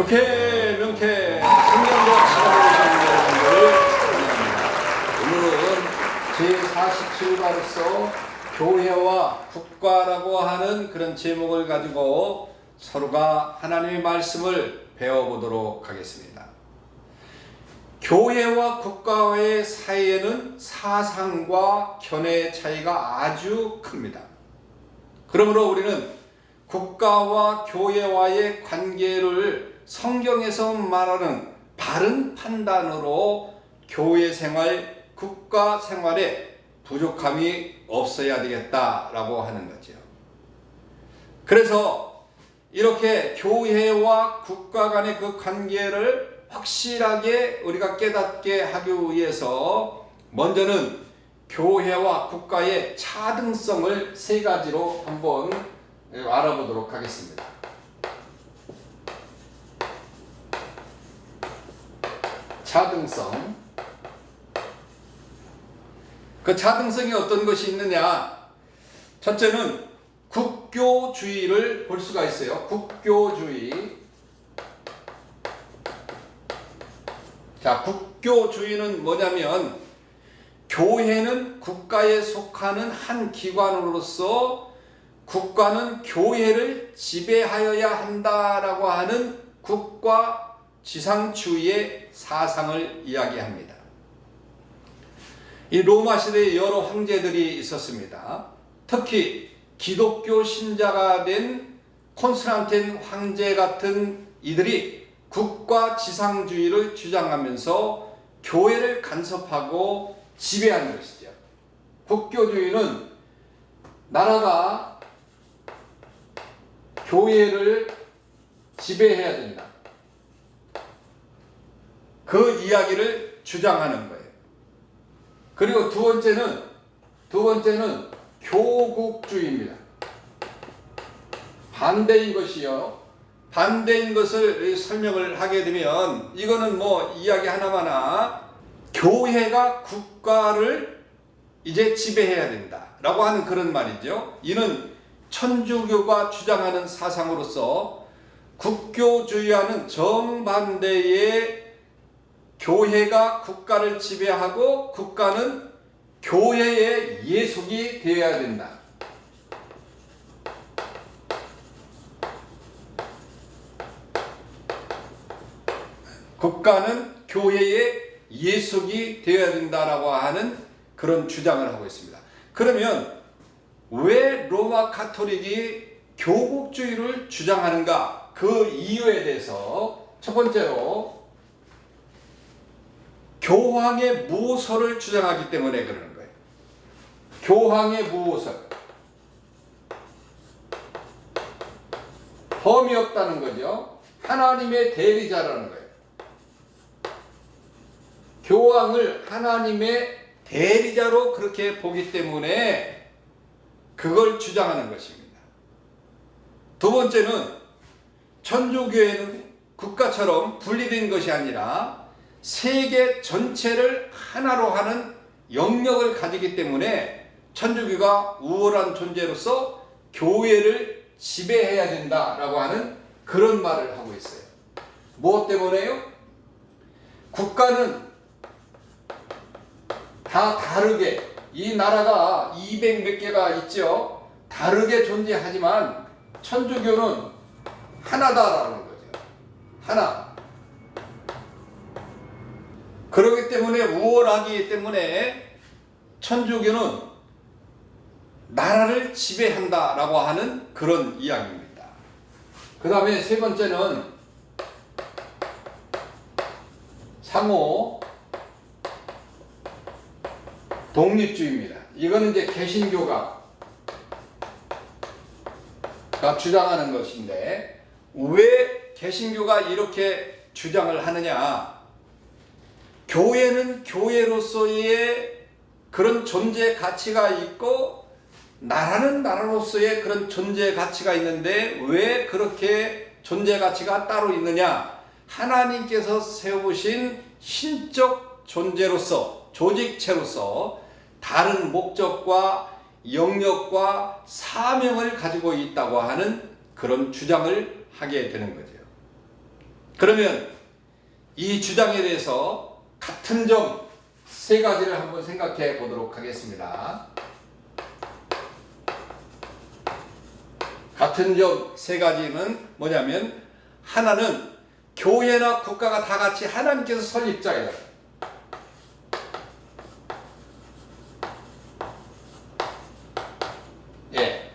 명쾌 명쾌 성령도 찾아오신 여러분들 환영합니다. 오늘은 제47과로서 교회와 국가라고 하는 그런 제목을 가지고 서로가 하나님의 말씀을 배워보도록 하겠습니다. 교회와 국가의 사이에는 사상과 견해의 차이가 아주 큽니다. 그러므로 우리는 국가와 교회와의 관계를 성경에서 말하는 바른 판단으로 교회 생활, 국가 생활에 부족함이 없어야 되겠다라고 하는 거죠. 그래서 이렇게 교회와 국가 간의 그 관계를 확실하게 우리가 깨닫게 하기 위해서 먼저는 교회와 국가의 차등성을 세 가지로 한번 알아보도록 하겠습니다. 차등성. 그 차등성이 어떤 것이 있느냐? 첫째는 국교주의를 볼 수가 있어요. 국교주의. 자, 국교주의는 뭐냐면 교회는 국가에 속하는 한 기관으로서 국가는 교회를 지배하여야 한다라고 하는 국가 지상주의의 사상을 이야기합니다. 이 로마 시대에 여러 황제들이 있었습니다. 특히 기독교 신자가 된 콘스탄틴 황제 같은 이들이 국가 지상주의를 주장하면서 교회를 간섭하고 지배하는 것이죠. 국교주의는 나라가 교회를 지배해야 된다. 그 이야기를 주장하는 거예요. 그리고 두 번째는 두 번째는 교국주의입니다. 반대인 것이요. 반대인 것을 설명을 하게 되면 이거는 뭐 이야기 하나마나 교회가 국가를 이제 지배해야 된다라고 하는 그런 말이죠. 이는 천주교가 주장하는 사상으로서 국교주의와는 정반대의 교회가 국가를 지배하고 국가는 교회의 예속이 되어야 된다. 국가는 교회의 예속이 되어야 된다라고 하는 그런 주장을 하고 있습니다. 그러면 왜 로마 카톨릭이 교국주의를 주장하는가? 그 이유에 대해서 첫 번째로 교황의 무호설을 주장하기 때문에 그러는 거예요. 교황의 무호설. 범이 없다는 거죠. 하나님의 대리자라는 거예요. 교황을 하나님의 대리자로 그렇게 보기 때문에 그걸 주장하는 것입니다. 두 번째는 천주교회는 국가처럼 분리된 것이 아니라 세계 전체를 하나로 하는 영역을 가지기 때문에 천주교가 우월한 존재로서 교회를 지배해야 된다라고 하는 그런 말을 하고 있어요. 무엇 때문에요? 국가는 다 다르게 이 나라가 200 몇 개가 있죠. 다르게 존재하지만 천주교는 하나다라는 거죠. 하나. 그렇기 때문에 우월하기 때문에 천주교는 나라를 지배한다라고 하는 그런 이야기입니다. 그 다음에 세 번째는 상호 독립주의입니다. 이거는 이제 개신교가 가 주장하는 것인데 왜 개신교가 이렇게 주장을 하느냐? 교회는 교회로서의 그런 존재 가치가 있고 나라는 나라로서의 그런 존재 가치가 있는데 왜 그렇게 존재 가치가 따로 있느냐? 하나님께서 세우신 신적 존재로서 조직체로서 다른 목적과 영역과 사명을 가지고 있다고 하는 그런 주장을 하게 되는 거죠. 그러면 이 주장에 대해서 같은 점 세 가지를 한번 생각해 보도록 하겠습니다. 같은 점 세 가지는 뭐냐면 하나는 교회나 국가가 다 같이 하나님께서 설립자예요. 예.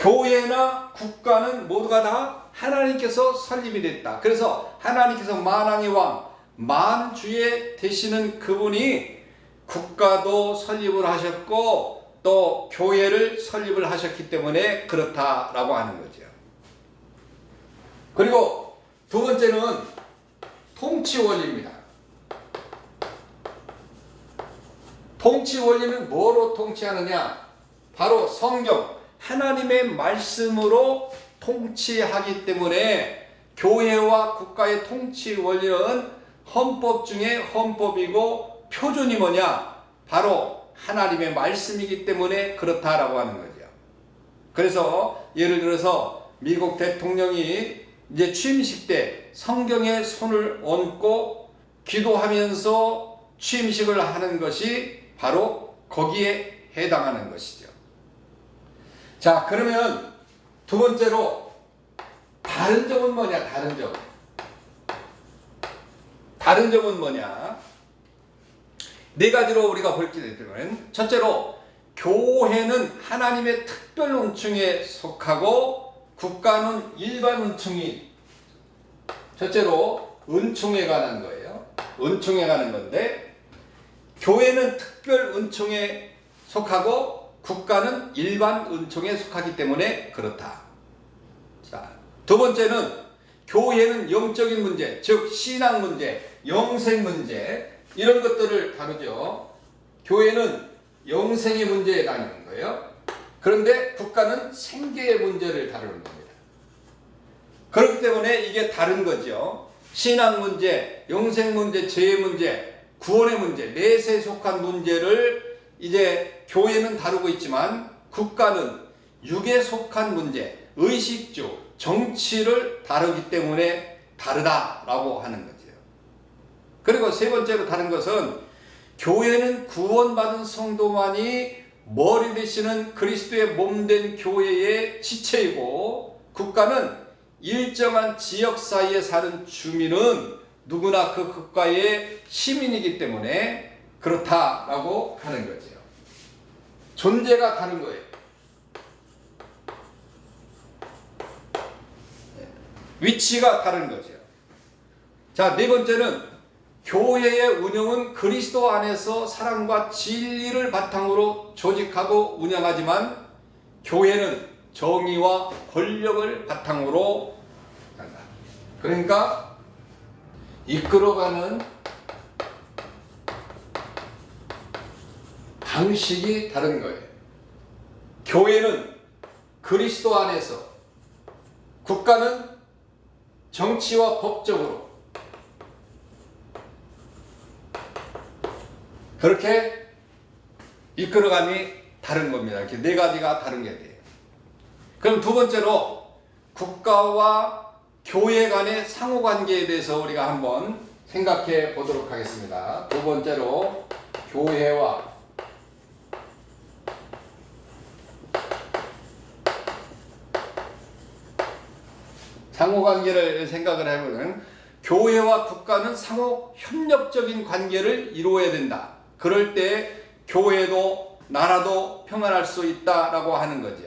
교회나 국가는 모두가 다 하나님께서 설립이 됐다. 그래서 하나님께서 만왕의 왕, 만주에 되시는 그분이 국가도 설립을 하셨고 또 교회를 설립을 하셨기 때문에 그렇다라고 하는 거죠. 그리고 두 번째는 통치 원리입니다. 통치 원리는 뭐로 통치하느냐? 바로 성경, 하나님의 말씀으로 통치하기 때문에 교회와 국가의 통치 원리는 헌법 중에 헌법이고 표준이 뭐냐? 바로 하나님의 말씀이기 때문에 그렇다라고 하는 거죠. 그래서 예를 들어서 미국 대통령이 이제 취임식 때 성경에 손을 얹고 기도하면서 취임식을 하는 것이 바로 거기에 해당하는 것이죠. 자, 그러면 두 번째로 다른 점은 뭐냐? 다른 점. 다른 점은 뭐냐? 네 가지로 우리가 볼게 되면 첫째로 교회는 하나님의 특별 은총에 속하고 국가는 일반 은총이 첫째로 은총에 관한 거예요. 은총에 관한 건데 교회는 특별 은총에 속하고 국가는 일반 은총에 속하기 때문에 그렇다. 자, 두 번째는 교회는 영적인 문제, 즉 신앙 문제, 영생 문제 이런 것들을 다루죠. 교회는 영생의 문제에 다니는 거예요. 그런데 국가는 생계의 문제를 다루는 겁니다. 그렇기 때문에 이게 다른 거죠. 신앙 문제, 영생 문제, 죄의 문제, 구원의 문제, 내세에 속한 문제를 이제 교회는 다루고 있지만 국가는 육에 속한 문제, 의식주, 정치를 다루기 때문에 다르다라고 하는 거죠. 그리고 세 번째로 다른 것은 교회는 구원받은 성도만이 머리 되시는 그리스도의 몸된 교회의 지체이고 국가는 일정한 지역 사이에 사는 주민은 누구나 그 국가의 시민이기 때문에 그렇다라고 하는 거죠. 존재가 다른 거예요. 위치가 다른 거죠. 자, 네 번째는 교회의 운영은 그리스도 안에서 사랑과 진리를 바탕으로 조직하고 운영하지만 교회는 정의와 권력을 바탕으로 한다. 그러니까 이끌어가는 방식이 다른 거예요. 교회는 그리스도 안에서 국가는 정치와 법적으로 그렇게 이끌어감이 다른 겁니다. 이렇게 네 가지가 다른 게 돼요. 그럼 두 번째로 국가와 교회 간의 상호 관계에 대해서 우리가 한번 생각해 보도록 하겠습니다. 두 번째로 교회와 상호 관계를 생각을 해보면 교회와 국가는 상호 협력적인 관계를 이루어야 된다. 그럴 때 교회도 나라도 평안할 수 있다라고 하는 거죠.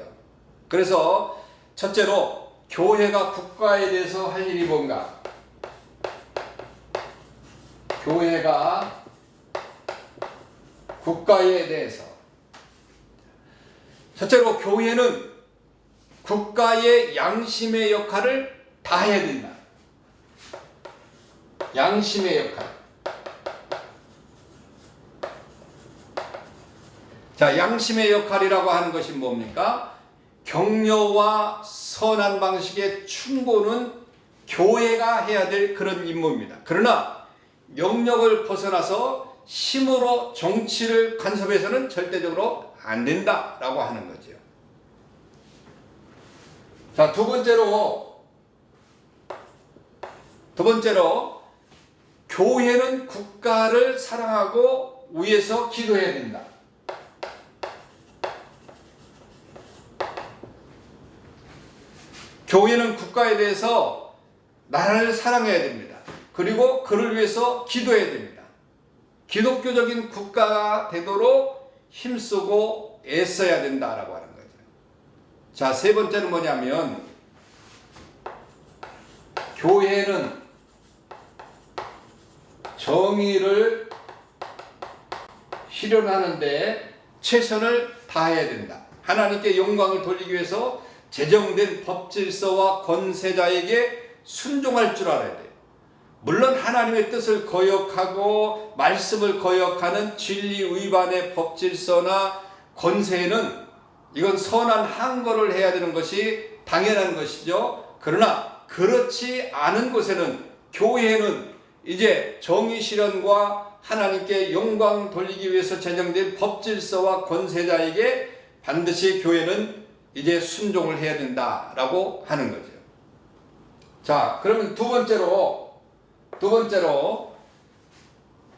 그래서 첫째로 교회가 국가에 대해서 할 일이 뭔가? 교회가 국가에 대해서 첫째로 교회는 국가의 양심의 역할을 다 해야 된다. 양심의 역할. 자, 양심의 역할이라고 하는 것이 뭡니까? 격려와 선한 방식의 충고는 교회가 해야 될 그런 임무입니다. 그러나 영역을 벗어나서 힘으로 정치를 간섭해서는 절대적으로 안 된다라고 하는 거죠. 자, 두 번째로 두 번째로 교회는 국가를 사랑하고 위에서 기도해야 된다. 교회는 국가에 대해서 나라를 사랑해야 됩니다. 그리고 그를 위해서 기도해야 됩니다. 기독교적인 국가가 되도록 힘쓰고 애써야 된다라고 하는 거죠. 자, 세 번째는 뭐냐면 교회는 정의를 실현하는데 최선을 다해야 된다. 하나님께 영광을 돌리기 위해서 제정된 법 질서와 권세자에게 순종할 줄 알아야 돼요. 물론 하나님의 뜻을 거역하고 말씀을 거역하는 진리 위반의 법 질서나 권세는 이건 선한 항거를 해야 되는 것이 당연한 것이죠. 그러나 그렇지 않은 곳에는 교회는 이제 정의 실현과 하나님께 영광 돌리기 위해서 제정된 법 질서와 권세자에게 반드시 교회는 이제 순종을 해야 된다라고 하는 거죠. 자, 그러면 두 번째로 두 번째로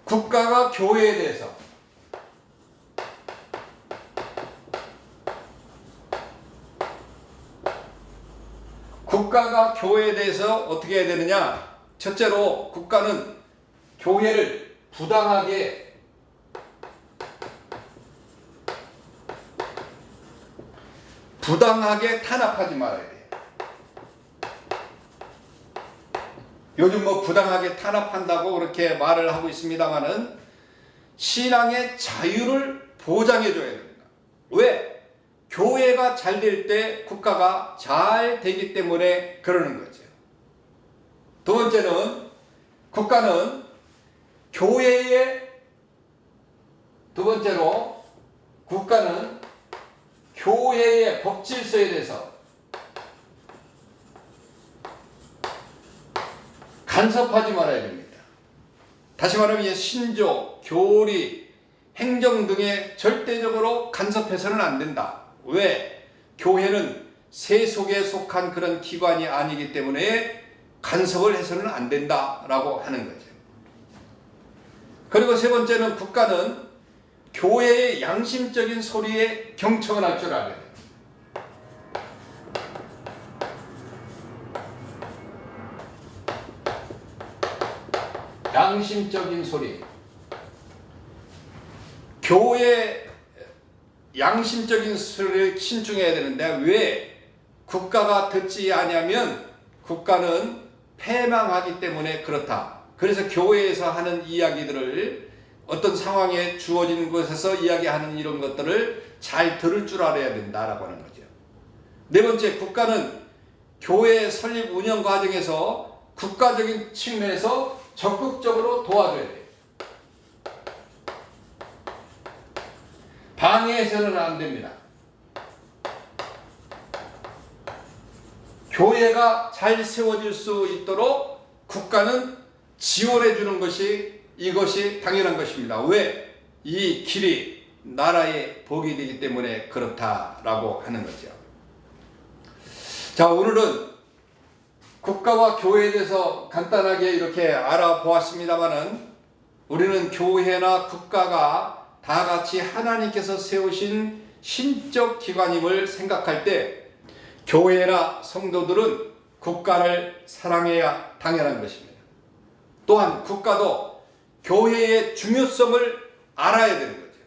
국가가 교회에 대해서 국가가 교회에 대해서 어떻게 해야 되느냐? 첫째로 국가는 교회를 부당하게 부당하게 탄압하지 말아야 돼. 요즘 뭐 부당하게 탄압한다고 그렇게 말을 하고 있습니다만은 신앙의 자유를 보장해 줘야 됩니다. 왜? 교회가 잘 될 때 국가가 잘 되기 때문에 그러는 거죠. 두 번째는 국가는 교회의 두 번째로 국가는 교회의 법 질서에 대해서 간섭하지 말아야 됩니다. 다시 말하면 신조, 교리, 행정 등에 절대적으로 간섭해서는 안 된다. 왜? 교회는 세속에 속한 그런 기관이 아니기 때문에 간섭을 해서는 안 된다라고 하는 거죠. 그리고 세 번째는 국가는 교회의 양심적인 소리에 경청을 할 줄 알아야 돼요. 양심적인 소리. 교회 양심적인 소리를 신중해야 되는데 왜 국가가 듣지 아니하면 국가는 패망하기 때문에 그렇다. 그래서 교회에서 하는 이야기들을 어떤 상황에 주어진 곳에서 이야기하는 이런 것들을 잘 들을 줄 알아야 된다라고 하는 거죠. 네 번째, 국가는 교회 설립 운영 과정에서 국가적인 측면에서 적극적으로 도와줘야 돼요. 방해해서는 안 됩니다. 교회가 잘 세워질 수 있도록 국가는 지원해 주는 것이 이것이 당연한 것입니다. 왜? 이 길이 나라의 복이 되기 때문에 그렇다라고 하는 거죠. 자, 오늘은 국가와 교회에 대해서 간단하게 이렇게 알아보았습니다만은 우리는 교회나 국가가 다 같이 하나님께서 세우신 신적 기관임을 생각할 때 교회나 성도들은 국가를 사랑해야 당연한 것입니다. 또한 국가도 교회의 중요성을 알아야 되는 거죠.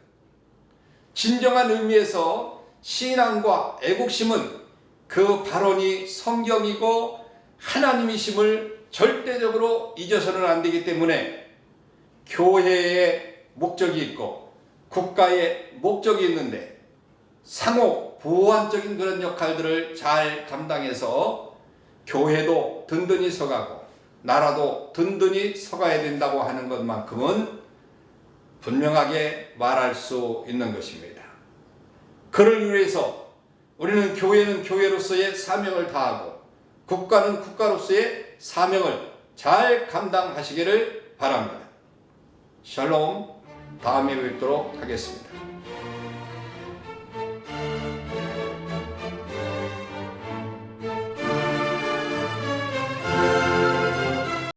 진정한 의미에서 신앙과 애국심은 그 발언이 성경이고 하나님이심을 절대적으로 잊어서는 안 되기 때문에 교회의 목적이 있고 국가의 목적이 있는데 상호 보완적인 그런 역할들을 잘 감당해서 교회도 든든히 서가고 나라도 든든히 서가야 된다고 하는 것만큼은 분명하게 말할 수 있는 것입니다. 그를 위해서 우리는 교회는 교회로서의 사명을 다하고 국가는 국가로서의 사명을 잘 감당하시기를 바랍니다. 샬롬 다음에 뵙도록 하겠습니다.